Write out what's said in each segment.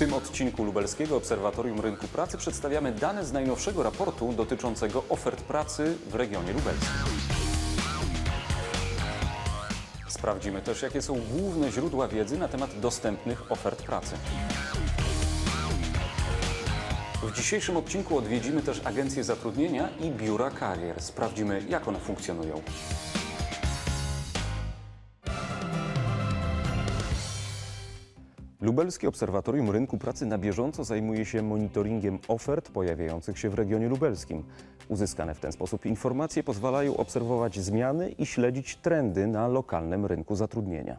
tym odcinku Lubelskiego Obserwatorium Rynku Pracy przedstawiamy dane z najnowszego raportu dotyczącego ofert pracy w regionie lubelskim. Sprawdzimy też, jakie są główne źródła wiedzy na temat dostępnych ofert pracy. W dzisiejszym odcinku odwiedzimy też agencje zatrudnienia i biura karier. Sprawdzimy, jak one funkcjonują. Lubelskie Obserwatorium Rynku Pracy na bieżąco zajmuje się monitoringiem ofert pojawiających się w regionie lubelskim. Uzyskane w ten sposób informacje pozwalają obserwować zmiany i śledzić trendy na lokalnym rynku zatrudnienia.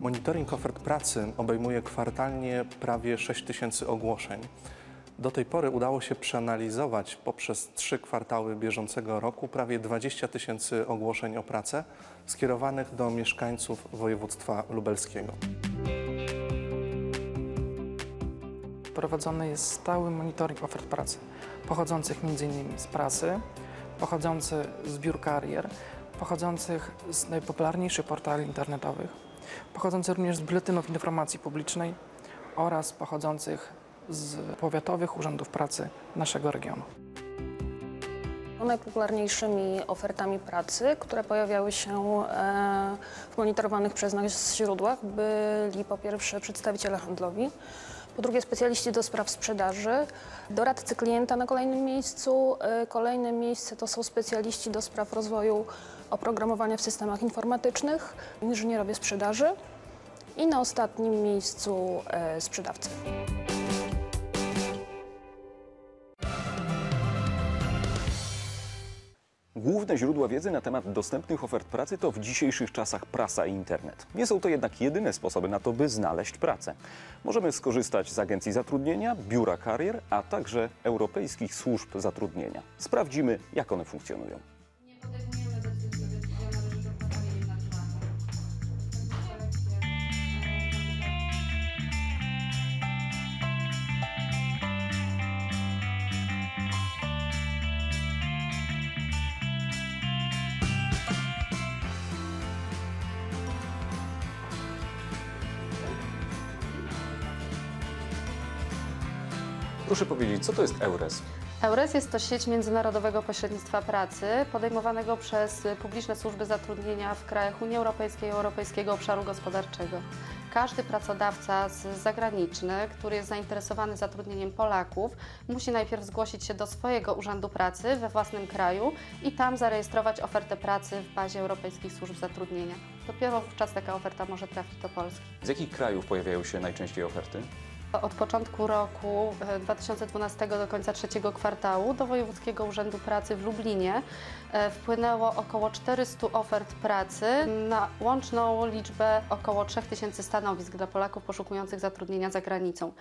Monitoring ofert pracy obejmuje kwartalnie prawie 6 tysięcy ogłoszeń. Do tej pory udało się przeanalizować poprzez trzy kwartały bieżącego roku prawie 20 tysięcy ogłoszeń o pracę skierowanych do mieszkańców województwa lubelskiego. Prowadzony jest stały monitoring ofert pracy, pochodzących m.in. z prasy, pochodzący z biur karier, pochodzących z najpopularniejszych portali internetowych, pochodzących również z biuletynów informacji publicznej oraz pochodzących z powiatowych urzędów pracy naszego regionu. Najpopularniejszymi ofertami pracy, które pojawiały się e, w monitorowanych przez nas źródłach, byli po pierwsze przedstawiciele handlowi, po drugie specjaliści do spraw sprzedaży, doradcy klienta na kolejnym miejscu. e, Kolejne miejsce to są specjaliści do spraw rozwoju oprogramowania w systemach informatycznych, inżynierowie sprzedaży i na ostatnim miejscu e, sprzedawcy. Główne źródła wiedzy na temat dostępnych ofert pracy to w dzisiejszych czasach prasa i internet. Nie są to jednak jedyne sposoby na to, by znaleźć pracę. Możemy skorzystać z agencji zatrudnienia, biura karier, a także europejskich służb zatrudnienia. Sprawdzimy, jak one funkcjonują. Proszę powiedzieć, co to jest EURES? EURES jest to sieć międzynarodowego pośrednictwa pracy podejmowanego przez publiczne służby zatrudnienia w krajach Unii Europejskiej i Europejskiego Obszaru Gospodarczego. Każdy pracodawca zagraniczny, który jest zainteresowany zatrudnieniem Polaków, musi najpierw zgłosić się do swojego urzędu pracy we własnym kraju i tam zarejestrować ofertę pracy w bazie europejskich służb zatrudnienia. Dopiero wówczas taka oferta może trafić do Polski. Z jakich krajów pojawiają się najczęściej oferty? Od początku roku e, 2012 do końca trzeciego kwartału do Wojewódzkiego Urzędu Pracy w Lublinie e, wpłynęło około 400 ofert pracy na łączną liczbę około 3000 stanowisk dla Polaków poszukujących zatrudnienia za granicą.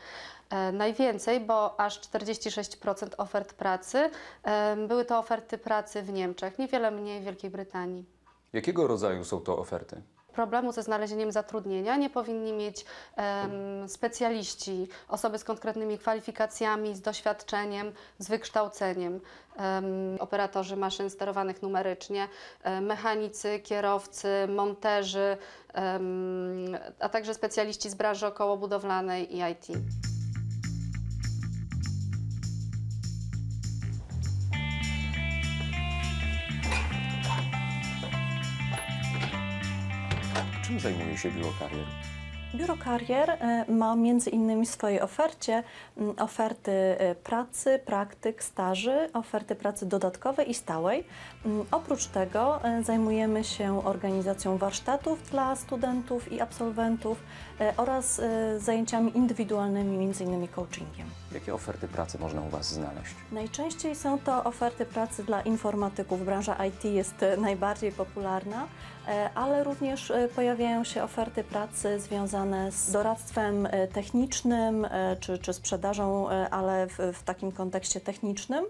E, Najwięcej, bo aż 46% ofert pracy e, były to oferty pracy w Niemczech, niewiele mniej w Wielkiej Brytanii Jakiego rodzaju są to oferty? Problemu ze znalezieniem zatrudnienia nie powinni mieć em, specjaliści, osoby z konkretnymi kwalifikacjami, z doświadczeniem, z wykształceniem, em, operatorzy maszyn sterowanych numerycznie, e, mechanicy, kierowcy, monterzy, em, a także specjaliści z branży okołobudowlanej i IT. Czym zajmuje się biuro karier? Biuro Karier e, ma między innymi w swojej ofercie oferty e, pracy, praktyk, staży, oferty pracy dodatkowej i stałej. M, Oprócz tego e, zajmujemy się organizacją warsztatów dla studentów i absolwentów e, oraz e, zajęciami indywidualnymi, innymi coachingiem. Jakie oferty pracy można u Was znaleźć? Najczęściej są to oferty pracy dla informatyków. Branża IT jest najbardziej popularna, ale również pojawiają się oferty pracy związane z doradztwem technicznym czy, czy sprzedażą, ale w, w takim kontekście technicznym.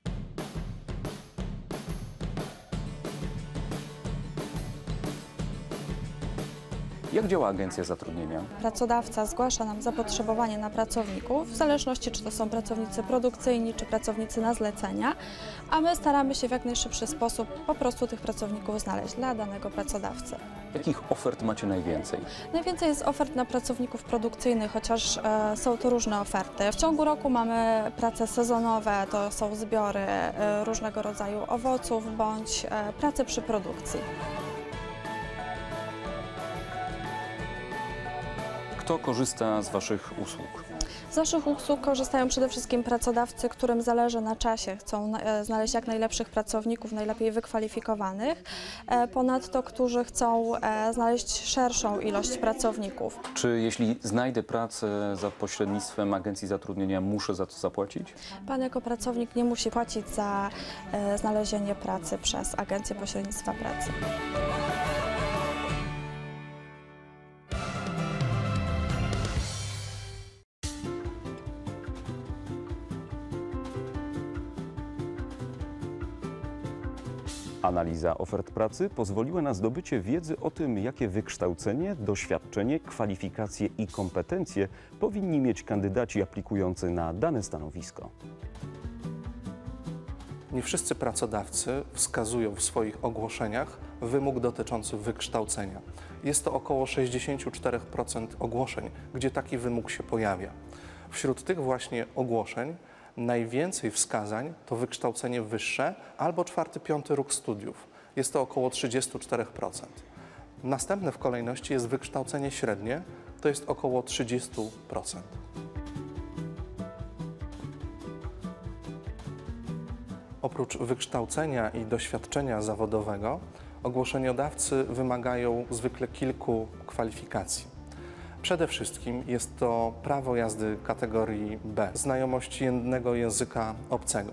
Jak działa agencja zatrudnienia? Pracodawca zgłasza nam zapotrzebowanie na pracowników, w zależności czy to są pracownicy produkcyjni, czy pracownicy na zlecenia, a my staramy się w jak najszybszy sposób po prostu tych pracowników znaleźć dla danego pracodawcy. Jakich ofert macie najwięcej? Najwięcej jest ofert na pracowników produkcyjnych, chociaż e, są to różne oferty. W ciągu roku mamy prace sezonowe, to są zbiory e, różnego rodzaju owoców bądź e, prace przy produkcji. Kto korzysta z Waszych usług? Z naszych usług korzystają przede wszystkim pracodawcy, którym zależy na czasie, chcą e, znaleźć jak najlepszych pracowników, najlepiej wykwalifikowanych, e, ponadto którzy chcą e, znaleźć szerszą ilość pracowników. Czy jeśli znajdę pracę za pośrednictwem agencji zatrudnienia, muszę za to zapłacić? Pan jako pracownik nie musi płacić za znalezienie pracy przez Agencję Pośrednictwa Pracy. Analiza ofert pracy pozwoliła na zdobycie wiedzy o tym, jakie wykształcenie, doświadczenie, kwalifikacje i kompetencje powinni mieć kandydaci aplikujący na dane stanowisko. Nie wszyscy pracodawcy wskazują w swoich ogłoszeniach wymóg dotyczący wykształcenia. Jest to około 64% ogłoszeń, gdzie taki wymóg się pojawia. Wśród tych właśnie ogłoszeń najwięcej wskazań to wykształcenie wyższe albo czwarty, piąty róg studiów. Jest to około 34%. Następne w kolejności jest wykształcenie średnie, to jest około 30%. Oprócz wykształcenia i doświadczenia zawodowego, ogłoszeniodawcy wymagają zwykle kilku kwalifikacji. Przede wszystkim jest to prawo jazdy kategorii B, znajomość jednego języka obcego.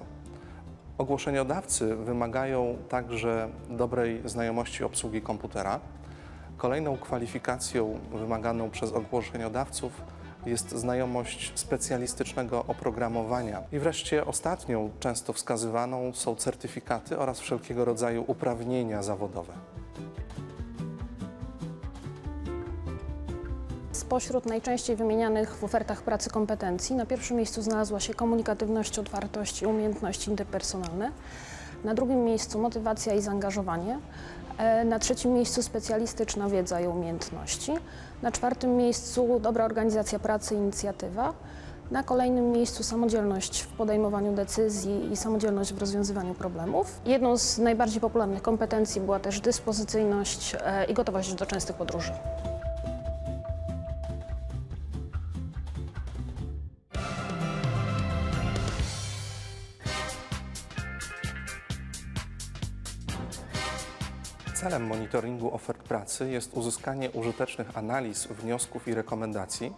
Ogłoszeniodawcy wymagają także dobrej znajomości obsługi komputera. Kolejną kwalifikacją wymaganą przez ogłoszeniodawców jest znajomość specjalistycznego oprogramowania. I wreszcie ostatnią, często wskazywaną, są certyfikaty oraz wszelkiego rodzaju uprawnienia zawodowe. Spośród najczęściej wymienianych w ofertach pracy kompetencji na pierwszym miejscu znalazła się komunikatywność, otwartość i umiejętności interpersonalne. Na drugim miejscu motywacja i zaangażowanie. E, Na trzecim miejscu specjalistyczna wiedza i umiejętności. Na czwartym miejscu dobra organizacja pracy i inicjatywa. Na kolejnym miejscu samodzielność w podejmowaniu decyzji i samodzielność w rozwiązywaniu problemów. Jedną z najbardziej popularnych kompetencji była też dyspozycyjność e, i gotowość do częstych podróży. Celem monitoringu ofert pracy jest uzyskanie użytecznych analiz, wniosków i rekomendacji,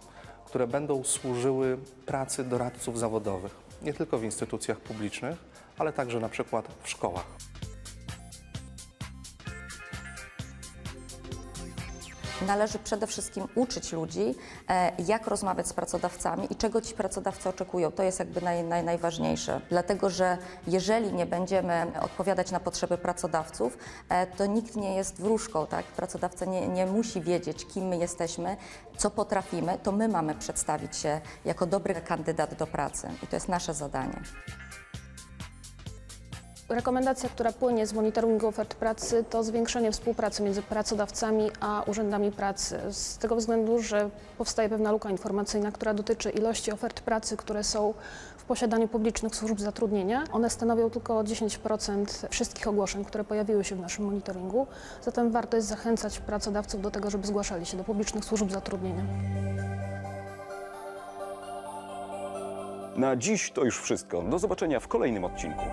które będą służyły pracy doradców zawodowych, nie tylko w instytucjach publicznych, ale także na przykład w szkołach. Należy przede wszystkim uczyć ludzi, e, jak rozmawiać z pracodawcami i czego ci pracodawcy oczekują. To jest jakby naj, naj, najważniejsze. Dlatego, że jeżeli nie będziemy odpowiadać na potrzeby pracodawców, e, to nikt nie jest wróżką. Tak? Pracodawca nie, nie musi wiedzieć, kim my jesteśmy, co potrafimy. To my mamy przedstawić się jako dobry kandydat do pracy i to jest nasze zadanie. Rekomendacja, która płynie z monitoringu ofert pracy, to zwiększenie współpracy między pracodawcami a urzędami pracy. Z tego względu, że powstaje pewna luka informacyjna, która dotyczy ilości ofert pracy, które są w posiadaniu publicznych służb zatrudnienia. One stanowią tylko 10% wszystkich ogłoszeń, które pojawiły się w naszym monitoringu. Zatem warto jest zachęcać pracodawców do tego, żeby zgłaszali się do publicznych służb zatrudnienia. Na dziś to już wszystko. Do zobaczenia w kolejnym odcinku.